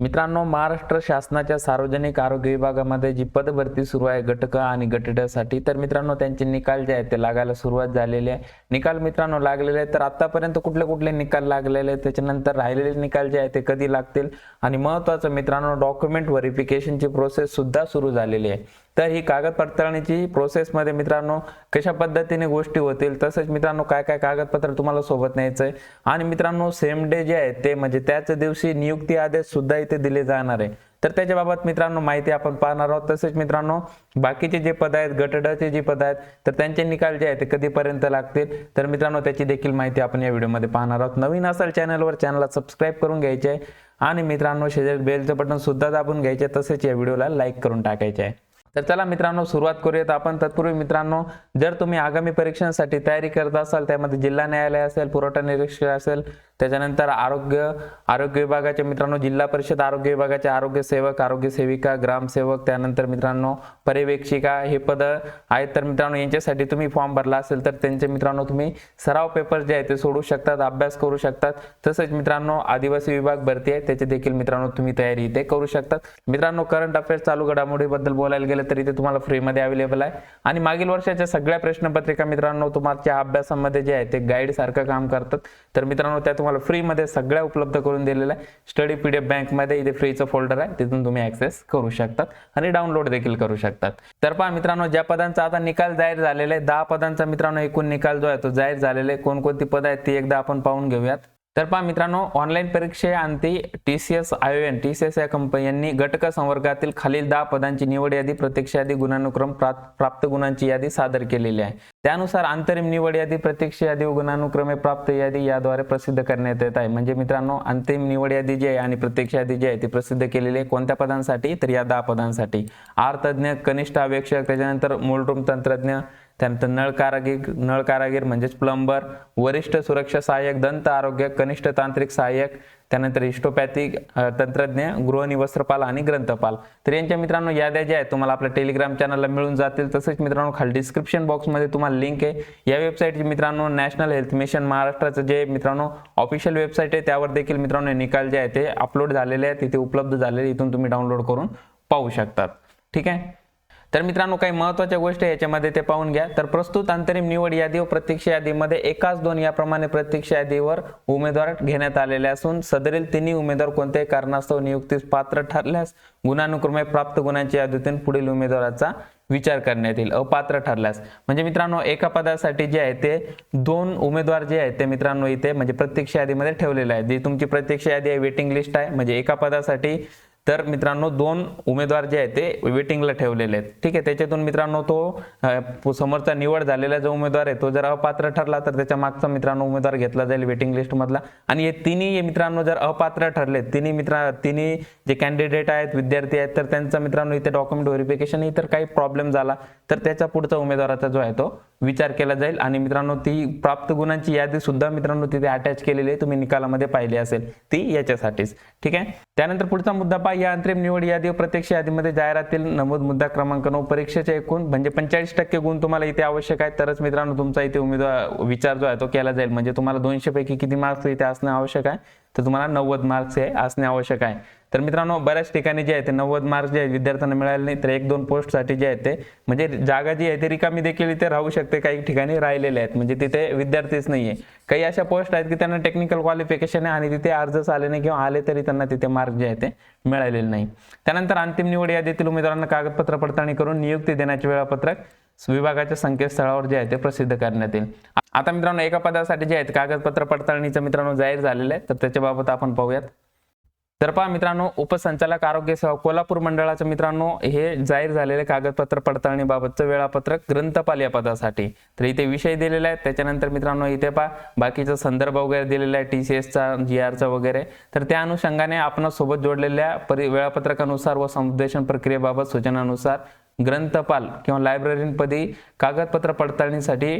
मित्रांनो महाराष्ट्र शासनाच्या सार्वजनिक आरोग्य विभागामध्ये जी पदभरती सुरू आहे गटक आणि गटसाठी तर मित्रांनो त्यांचे निकाल जे आहेत ते लागायला सुरुवात झालेली आहे. निकाल मित्रांनो लागलेले आहेत. तर आतापर्यंत कुठले कुठले निकाल लागलेले आहेत? त्याच्यानंतर राहिलेले निकाल जे आहेत ते कधी लागतील? आणि महत्त्वाचं मित्रांनो डॉक्युमेंट व्हेरिफिकेशनची प्रोसेस सुद्धा सुरू झालेली आहे. तर ही कागद पडताळणीची प्रोसेसमध्ये मित्रांनो कशा पद्धतीने गोष्टी होतील? तसंच मित्रांनो काय काय कागदपत्र तुम्हाला सोबत न्यायचं आहे आणि मित्रांनो सेम डे जे आहे ते म्हणजे त्याच दिवशी नियुक्ती आदेश सुद्धा इथे दिले जाणार आहे. तर त्याच्याबाबत मित्रांनो माहिती आपण पाहणार आहोत. तसेच मित्रांनो बाकीचे जे पद आहेत गटडाचे जे पद आहेत तर त्यांचे निकाल जे आहेत ते कधीपर्यंत लागतील? तर मित्रांनो त्याची देखील माहिती आपण या व्हिडिओमध्ये पाहणार आहोत. नवीन असाल चॅनलवर चॅनलला सबस्क्राईब करून घ्यायचे आहे. आणि मित्रांनो शेजारी बेलचं बटन सुद्धा दाबून घ्यायचे तसेच या व्हिडिओला लाईक करून टाकायचे आहे. तर चला मित्रांनो सुरुवात करूयात आपण. तत्पूर्वी मित्रांनो जर तुम्ही आगामी परीक्षांसाठी तयारी करत असाल त्यामध्ये जिल्हा न्यायालय असेल पुरवठा निरीक्षक असेल त्याच्यानंतर आरोग्य आरोग्य विभागाचे मित्रांनो जिल्हा परिषद आरोग्य विभागाचे आरोग्य सेवक आरोग्य सेविका ग्रामसेवक त्यानंतर मित्रांनो पर्यवेक्षिका हे पद आहेत. तर मित्रांनो यांच्यासाठी तुम्ही फॉर्म भरला असेल तर त्यांचे मित्रांनो तुम्ही सराव पेपर जे आहे ते सोडू शकतात अभ्यास करू शकतात. तसेच मित्रांनो आदिवासी विभाग भरती आहे त्याचे देखील मित्रांनो तुम्ही तयारी इथे करू शकतात. मित्रांनो करंट अफेअर्स चालू घडामोडीबद्दल बोलायला गेलं तर इथे तुम्हाला फ्रीमध्ये अवेलेबल आहे. आणि मागील वर्षाच्या सगळ्या प्रश्नपत्रिका मित्रांनो तुमच्या अभ्यासामध्ये जे आहे ते गाईड सारखं काम करतात. तर मित्रांनो त्या तुम्हाला फ्रीमध्ये सगळ्या उपलब्ध करून दिलेल्या आहे. स्टडी पी डी एफ बँकमध्ये इथे फ्रीचं फोल्डर आहे. तिथून तुम्ही ऍक्सेस करू शकतात आणि डाउनलोड देखील करू शकतात. तर पहा मित्रांनो ज्या पदांचा आता निकाल जाहीर झालेला आहे दहा पदांचा मित्रांनो एकूण निकाल जो आहे तो जाहीर झालेला आहे. कोणकोणती पद आहेत ती एकदा आपण पाहून घेऊयात. तर पहा मित्रांनो online परीक्षेअंती T C S I N T C S या कंपनी यांनी घटक संवर्गातील खालील दहा पदांची निवड यादी प्रत्यक्ष यादी गुणानुक्रम प्राप्त प्राप्त गुणांची यादी सादर केलेली आहे. त्यानुसार अंतरिम निवड यादी प्रत्यक्ष यादी व गुणानुक्रमे प्राप्त यादी याद्वारे प्रसिद्ध करण्यात येत आहे. म्हणजे मित्रांनो अंतिम निवड यादी जी आहे आणि प्रत्यक्ष यादी जी आहे ती प्रसिद्ध केलेली आहे कोणत्या पदांसाठी? तर या दहा पदांसाठी. आर तज्ज्ञ कनिष्ठ अवेक्षक त्याच्यानंतर मूलरूम तंत्रज्ञ त्यानंतर नळ कारागीर नळ कारागीर म्हणजेच प्लंबर वरिष्ठ सुरक्षा सहाय्यक दंत आरोग्य कनिष्ठ तांत्रिक सहाय्यक त्यानंतर हिस्टोपॅथिक तंत्रज्ञ गृहनिवस्त्रपाल आणि ग्रंथपाल. तर यांच्या मित्रांनो याद्या ज्या आहेत तुम्हाला आपल्या टेलिग्राम चॅनलला मिळून जातील. तसेच मित्रांनो खाली डिस्क्रिप्शन बॉक्समध्ये तुम्हाला लिंक आहे. या वेबसाईटची मित्रांनो नॅशनल हेल्थ मिशन महाराष्ट्राचं जे मित्रांनो ऑफिशियल वेबसाईट आहे त्यावर देखील मित्रांनो निकाल जे आहे ते अपलोड झालेले आहेत. तिथे उपलब्ध झालेले इथून तुम्ही डाउनलोड करून पाहू शकतात. ठीक आहे? तर मित्रांनो काही महत्त्वाच्या गोष्टी याच्यामध्ये ते पाहून घ्या. तर प्रस्तुत अंतरिम निवड यादी व प्रत्यक्ष यादीमध्ये एकाच दोन याप्रमाणे प्रत्यक्ष यादीवर उमेदवार घेण्यात आलेले असून सदरील तिन्ही उमेदवार कोणत्याही कारणास्तव नियुक्तीस पात्र ठरल्यास गुणानुक्रमे प्राप्त गुणांच्या यादीतून पुढील उमेदवाराचा विचार करण्यात येईल अपात्र ठरल्यास. म्हणजे मित्रांनो एका पदासाठी जे आहे ते दोन उमेदवार जे आहेत ते मित्रांनो इथे म्हणजे प्रत्यक्ष यादीमध्ये ठेवलेले आहेत. जी तुमची प्रत्यक्ष यादी आहे वेटिंग लिस्ट आहे म्हणजे एका पदासाठी तर मित्रांनो दोन उमेदवार जे आहेत ते वेटिंगला ठेवलेले आहेत. ठीक आहे त्याच्यातून मित्रांनो तो समोरचा निवड झालेला जो उमेदवार आहे तो जर अपात्र ठरला तर त्याच्या मागचा मित्रांनो उमेदवार घेतला जाईल वेटिंग लिस्टमधला आणि हे तिन्ही मित्रांनो जर अपात्र ठरले तिन्ही मित्र तिन्ही जे कॅन्डिडेट आहेत विद्यार्थी आहेत तर त्यांचा मित्रांनो इथे डॉक्युमेंट व्हेरिफिकेशन इतर काही प्रॉब्लेम झाला तर त्याचा पुढचा उमेदवाराचा जो आहे तो विचार केला जाईल. आणि मित्रांनो ती प्राप्त गुणांची यादी सुद्धा मित्रांनो तिथे अटॅच केलेली आहे. तुम्ही निकालामध्ये पाहिली असेल ती याच्यासाठीच. ठीक आहे? त्यानंतर पुढचा मुद्दा पहा. या अंतरिम निवड यादी प्रत्यक्ष यादीमध्ये जाहिरातील नमूद मुद्दा क्रमांक नऊ परीक्षेचे एकूण म्हणजे पंचेचाळीस टक्के गुण तुम्हाला इथे आवश्यक आहे तरच मित्रांनो तुमचा इथे उमेदवार विचार जो आहे तो केला जाईल. म्हणजे तुम्हाला दोनशे पैकी किती मार्क्स इथे असणे आवश्यक आहे? तर तुम्हाला नव्वद मार्क्स हे असणे आवश्यक आहे. तर मित्रांनो बऱ्याच ठिकाणी जे आहे ते नव्वद मार्क्स जे आहेत विद्यार्थ्यांना मिळाले नाही तर एक दोन पोस्टसाठी जे आहे ते म्हणजे जागा जी आहे ती रिकामी देखील इथे राहू शकते काही ठिकाणी राहिलेले आहेत. म्हणजे तिथे विद्यार्थीच नाहीये. काही अशा पोस्ट आहेत की त्यांना टेक्निकल क्वालिफिकेशन आहे आणि तिथे अर्जच आले नाही किंवा आले तरी त्यांना तिथे मार्क जे आहे ते मिळालेले नाही. त्यानंतर अंतिम निवड यादीतील उमेदवारांना कागदपत्र पडताळणी करून नियुक्ती देण्याचे वेळापत्रक विभागाच्या संकेतस्थळावर जे आहे ते प्रसिद्ध करण्यात येईल. आता मित्रांनो एका पदासाठी जे आहेत कागदपत्र पडताळणीचं मित्रांनो जाहीर झालेलं आहे तर त्याच्याबाबत आपण पाहूयात. तर पहा मित्रांनो उपसंचालक आरोग्य सेवा कोल्हापूर मंडळाचं मित्रांनो हे जाहीर झालेले कागदपत्र पडताळणीबाबतचं वेळापत्रक ग्रंथपाल या पदासाठी. तर इथे विषय दिलेला आहे त्याच्यानंतर मित्रांनो इथे पहा बाकीचा संदर्भ वगैरे दिलेला आहे टी सी एसचा जी आरचा वगैरे. तर त्या अनुषंगाने आपण सोबत जोडलेल्या परि वेळापत्रकानुसार व समुपदेशन प्रक्रियेबाबत सूचनानुसार ग्रंथपाल किंवा लायब्ररीपदी कागदपत्र पडताळणीसाठी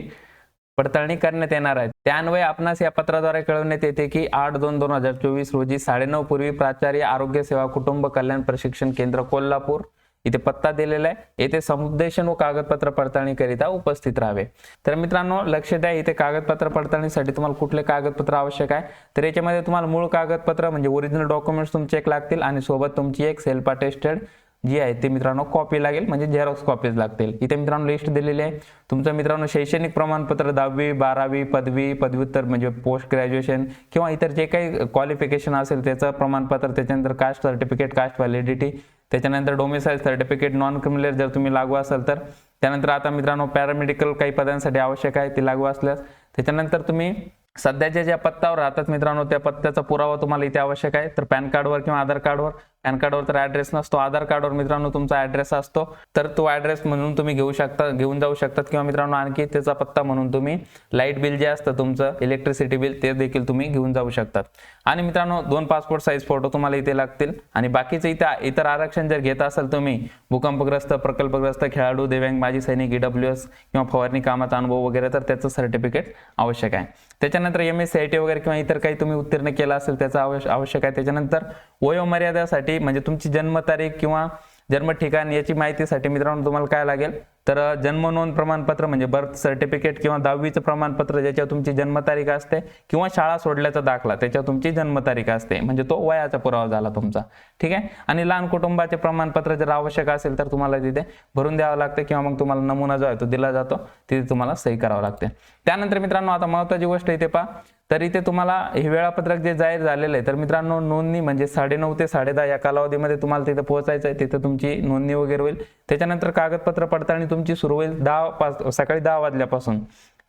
पडताळणी करण्यात येणार आहे. त्यान्वये आपणास या पत्राद्वारे कळवण्यात येते की आठ दोन दोन हजार चोवीस रोजी साडेनऊ पूर्वी प्राचार्य आरोग्य सेवा कुटुंब कल्याण प्रशिक्षण केंद्र कोल्हापूर इथे पत्ता दिलेला आहे. येथे समुपदेशन व कागदपत्र पडताळणीकरिता उपस्थित राहावे. तर मित्रांनो लक्ष द्या इथे कागदपत्र पडताळणीसाठी तुम्हाला कुठले कागदपत्र आवश्यक आहे? तर याच्यामध्ये तुम्हाला मूळ कागदपत्र म्हणजे ओरिजिनल डॉक्युमेंट्स तुमचे एक लागतील आणि सोबत तुमची एक सेल्फ अटेस्टेड जी आहे ते मित्रांनो कॉपी लागेल म्हणजे झेरॉक्स कॉपीज लागतील. इथे मित्रांनो लिस्ट दिलेली आहे. तुमचं मित्रांनो शैक्षणिक प्रमाणपत्र दहावी बारावी पदवी पदव्युत्तर म्हणजे पोस्ट ग्रॅज्युएशन किंवा इतर जे काही क्वालिफिकेशन असेल त्याचं प्रमाणपत्र त्याच्यानंतर कास्ट सर्टिफिकेट कास्ट व्हॅलिडिटी त्याच्यानंतर डोमिसाईल सर्टिफिकेट नॉन क्रिमिनल जर तुम्ही लागू असाल तर. त्यानंतर आता मित्रांनो पॅरामेडिकल काही पदांसाठी आवश्यक आहे ते लागू असल्यास. त्याच्यानंतर तुम्ही सध्याच्या ज्या पत्त्यावर राहतात मित्रांनो त्या पत्त्याचा पुरावा तुम्हाला इथे आवश्यक आहे. तर पॅन कार्डवर किंवा आधार कार्डवर पॅन कार्डवर तर ऍड्रेस नसतो. आधार कार्डवर मित्रांनो तुमचा ऍड्रेस असतो. तर तो ऍड्रेस म्हणून तुम्ही घेऊ शकता घेऊन जाऊ शकतात. किंवा मित्रांनो आणखी त्याचा पत्ता म्हणून तुम्ही लाइट बिल जे असतं तुमचं इलेक्ट्रिसिटी बिल ते देखील तुम्ही घेऊन जाऊ शकतात. आणि मित्रांनो दोन पासपोर्ट साईज फोटो तुम्हाला इथे लागतील. आणि बाकीचे इथे इतर आरक्षण जर घेत असाल तुम्ही भूकंपग्रस्त प्रकल्पग्रस्त खेळाडू दिव्यांग माजी सैनिक ईडब्ल्यू एस किंवा फवारणी कामाचा अनुभव वगैरे तर त्याचं सर्टिफिकेट आवश्यक आहे. त्याच्यानंतर M S C I T वगैरे किंवा इतर काही तुम्ही उत्तीर्ण केलं असेल त्याचं आवश्यक आहे. त्याच्यानंतर वयोमर्यादेसाठी म्हणजे तुमची जन्मतारीख किंवा जन्म ठिकाण याची माहितीसाठी मित्रांनो तुम्हाला काय लागेल? तर जन्म नोंद प्रमाणपत्र म्हणजे बर्थ सर्टिफिकेट किंवा दहावीचं प्रमाणपत्र ज्याच्यावर तुमची जन्मतारीख असते किंवा शाळा सोडल्याचा दाखला त्याच्यावर तुमची जन्मतारीख असते. म्हणजे तो वयाचा पुरावा झाला तुमचा. ठीक आहे? आणि लहान कुटुंबाचे प्रमाणपत्र जर आवश्यक असेल तर तुम्हाला तिथे भरून द्यावं लागतं किंवा मग तुम्हाला नमुना जो आहे तो दिला जातो तिथे तुम्हाला सही करावं लागते. त्यानंतर मित्रांनो आता महत्वाची गोष्ट इथे पहा. तर इथे तुम्हाला हे वेळापत्रक जे जाहीर झालेलं आहे तर मित्रांनो नोंदणी म्हणजे साडेनऊ ते साडेदहा या कालावधीमध्ये तुम्हाला तिथे पोहोचायचं आहे तिथे तुमची नोंदणी वगैरे होईल. त्याच्यानंतर कागदपत्र पडताळणी तुमची सुरू होईल दहा पाच सकाळी दहा वाजल्यापासून.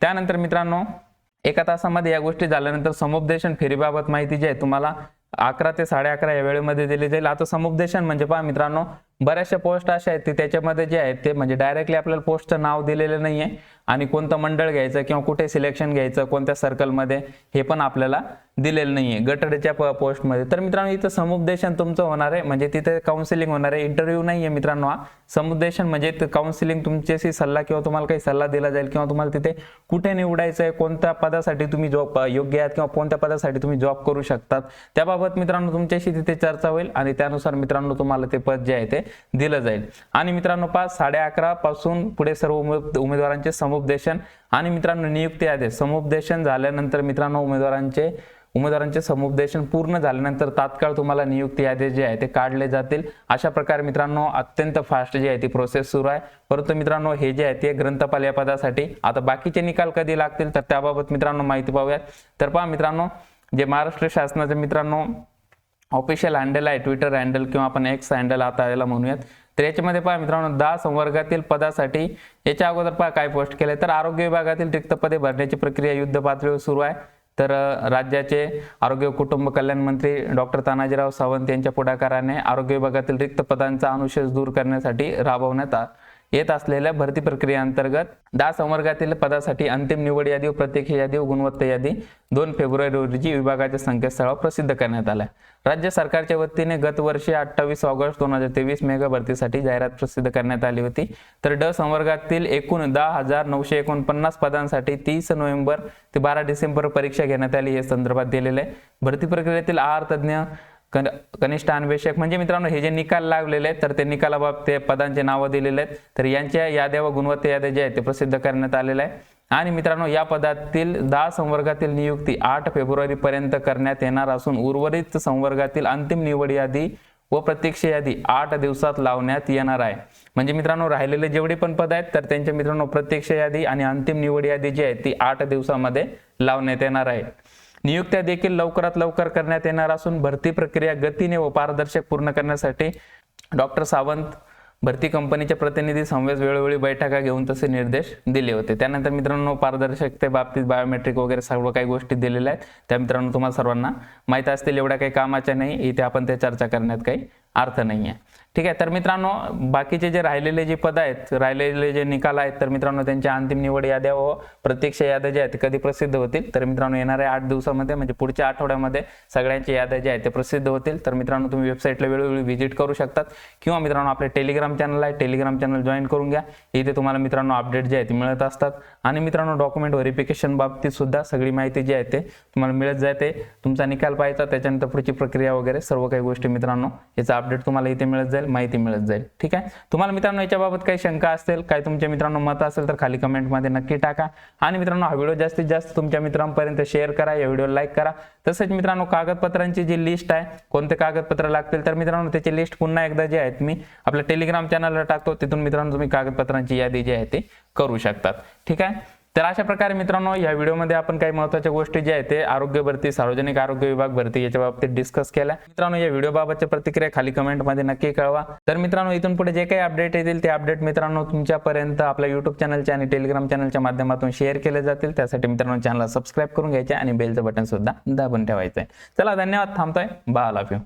त्यानंतर मित्रांनो एका तासामध्ये या गोष्टी झाल्यानंतर समुपदेशन फेरीबाबत माहिती जी आहे तुम्हाला अकरा ते साडे अकरा या वेळेमध्ये दिली जाईल. आता समुपदेशन म्हणजे पहा मित्रांनो बऱ्याचशा पोस्ट अशा आहेत की त्याच्यामध्ये जे आहेत ते म्हणजे डायरेक्टली आपल्याला पोस्टचं नाव दिलेलं नाही आहे आणि कोणतं मंडळ घ्यायचं किंवा कुठे सिलेक्शन घ्यायचं कोणत्या सर्कलमध्ये हे पण आपल्याला दिलेलं नाही आहे गटडच्या पोस्टमध्ये. तर मित्रांनो इथं समुपदेशन तुमचं होणार आहे. म्हणजे तिथे काउन्सिलिंग होणार आहे. इंटरव्ह्यू नाही आहे मित्रांनो हा. समुपदेशन म्हणजे काउन्सिलिंग तुमच्याशी सल्ला किंवा तुम्हाला काही सल्ला दिला जाईल किंवा तुम्हाला तिथे कुठे निवडायचं आहे कोणत्या पदासाठी तुम्ही जॉब योग्य आहात किंवा कोणत्या पदासाठी तुम्ही जॉब करू शकतात. त्याबाबत मित्रांनो तुमच्याशी तिथे चर्चा होईल आणि त्यानुसार मित्रांनो तुम्हाला ते पद जे आहे ते दिलं जाईल. आणि मित्रांनो पाच साडे अकरा पासून पुढे सर्व उमेदवारांचे उमेदवारांचे समुपदेशन आणि मित्रांनो नियुक्ती आदेश समुपदेशन झाल्यानंतर मित्रांनो उमेदवारांचे उमेदवारांचे समुपदेशन पूर्ण झाल्यानंतर तात्काळ तुम्हाला नियुक्ती आदेश जे आहे ते काढले जातील. अशा प्रकारे मित्रांनो अत्यंत फास्ट जी आहे ती प्रोसेस सुरू आहे. परंतु मित्रांनो हे जे आहे ते ग्रंथपाल या पदासाठी. आता बाकीचे निकाल कधी लागतील तर त्याबाबत मित्रांनो माहिती पाहूयात. तर पहा मित्रांनो जे महाराष्ट्र शासनाचे मित्रांनो ऑफिशियल हँडल आहे ट्विटर हँडल किंवा आपण एक्स हँडल आता याला म्हणूयात. तर याच्यामध्ये पहा मित्रांनो दहा संवर्गातील पदासाठी याच्या अगोदर पहा काय पोस्ट केलंय. तर आरोग्य विभागातील रिक्त पदे भरण्याची प्रक्रिया युद्ध पातळीवर सुरू आहे. तर राज्याचे आरोग्य कुटुंब कल्याण मंत्री डॉक्टर तानाजीराव सावंत यांच्या पुढाकाराने आरोग्य विभागातील रिक्त पदांचा अनुशेष दूर करण्यासाठी राबवण्यात आला येत असलेल्या भरती प्रक्रियेअंतर्गत दहा संवर्गातील पदासाठी अंतिम निवड यादी व प्रत्यक्ष यादी व गुणवत्ता यादी दोन फेब्रुवारी रोजी विभागाच्या संकेतस्थळावर प्रसिद्ध करण्यात आल्या. राज्य सरकारच्या वतीने गत वर्षी अठ्ठावीस ऑगस्ट दोन हजार तेवीस मेगा भरतीसाठी जाहिरात प्रसिद्ध करण्यात आली होती. तर ड संवर्गातील एकूण दहा हजार नऊशे एकोणपन्नास पदांसाठी तीस नोव्हेंबर ते बारा डिसेंबर परीक्षा घेण्यात आली या संदर्भात दिलेले आहे. भरती प्रक्रियेतील आहार तज्ज्ञ कन- कनिष्ठ अन्वेषक. म्हणजे मित्रांनो हे जे निकाल लागलेले आहेत तर ते निकालाबाबत ते पदांचे नावं दिलेले आहेत. तर यांच्या याद्या व गुणवत्ता याद्या जे आहेत ते प्रसिद्ध करण्यात आलेल्या आहे. आणि मित्रांनो या पदातील दहा संवर्गातील नियुक्ती आठ फेब्रुवारी पर्यंत करण्यात येणार असून उर्वरित संवर्गातील अंतिम निवड यादी व प्रत्यक्ष यादी आठ दिवसात लावण्यात येणार आहे. म्हणजे मित्रांनो राहिलेले जेवढे पण पद आहेत तर त्यांच्या मित्रांनो प्रत्यक्ष यादी आणि अंतिम निवड यादी जी आहे ती आठ दिवसामध्ये लावण्यात येणार आहे. नियुक्त्या देखील लवकरात लवकर करण्यात येणार असून भरती प्रक्रिया गतीने व पारदर्शक पूर्ण करण्यासाठी डॉक्टर सावंत भरती कंपनीच्या प्रतिनिधी समवेत वेळोवेळी बैठका घेऊन तसे निर्देश दिले होते. त्यानंतर मित्रांनो पारदर्शकते बाबतीत बायोमेट्रिक वगैरे सर्व काही गोष्टी दिलेल्या आहेत. त्या मित्रांनो तुम्हाला सर्वांना माहीत असतील एवढ्या काही कामाच्या नाही. इथे आपण त्या चर्चा करण्यात काही अर्थ नाही आहे. ठीक आहे तर मित्रांनो बाकीचे जे राहिलेले जे पद आहेत राहिलेले जे निकाल आहेत तर मित्रांनो त्यांच्या अंतिम निवड याद्या व प्रत्यक्ष याद्या ज्या आहेत कधी प्रसिद्ध होतील? तर मित्रांनो येणाऱ्या आठ दिवसामध्ये म्हणजे पुढच्या आठवड्यामध्ये सगळ्यांच्या याद्या ज्या आहेत ते प्रसिद्ध होतील. तर मित्रांनो तुम्ही वेबसाईटला वेळोवेळी व्हिजिट करू शकतात. किंवा मित्रांनो आपले टेलिग्राम चॅनल आहे टेलिग्राम चॅनल जॉईन करून घ्या. इथे तुम्हाला मित्रांनो अपडेट जे आहेत ते मिळत असतात. आणि मित्रांनो डॉक्युमेंट व्हेरिफिकेशन बाबतीत सुद्धा सगळी माहिती जी आहे ते तुम्हाला मिळत जाते. तुमचा निकाल पाहायचा त्याच्यानंतर पुढची प्रक्रिया वगैरे सर्व काही गोष्टी मित्रांनो याचा अपडेट तुम्हाला इथे मिळत जाईल माहिती मिळत जाईल. ठीक आहे? तुम्हाला मित्रांनो याच्याबाबत काही शंका असतील काही तुमच्या मित्रांनो मत असेल तर खाली कमेंटमध्ये नक्की टाका. आणि मित्रांनो हा व्हिडिओ जास्तीत जास्त तुमच्या मित्रांपर्यंत शेअर करा या व्हिडिओ लाईक करा. तसेच मित्रांनो कागदपत्रांची जी लिस्ट आहे कोणते कागदपत्र लागतील तर मित्रांनो त्याची लिस्ट पुन्हा एकदा जी आहेत मी आपल्या टेलिग्राम चॅनलला टाकतो तिथून मित्रांनो तुम्ही कागदपत्रांची यादी जी आहे ती करू शकतात. ठीक आहे? तर अशा प्रकारे मित्रांनो या व्हिडिओमध्ये आपण काही महत्त्वाच्या गोष्टी ज्या आहेत ते आरोग्य भरती सार्वजनिक आरोग्य विभाग भरती याच्या बाबतीत डिस्कस केल्या. मित्रांनो या व्हिडिओ बाबतच्या प्रतिक्रिया खाली कमेंटमध्ये नक्की कळवा. तर मित्रांनो इथून पुढे जे काही अपडेट येतील ते अपडेट मित्रांनो तुमच्यापर्यंत आपल्या युट्यूब चॅनलच्या आणि टेलिग्राम चॅनलच्या माध्यमातून शेअर केले जातील. त्यासाठी मित्रांनो चॅनलला सबस्क्राईब करून घ्यायचे आणि बेलचं बटन सुद्धा दाबून ठेवायचं आहे चला धन्यवाद. थांबतोय. बा लाभ यू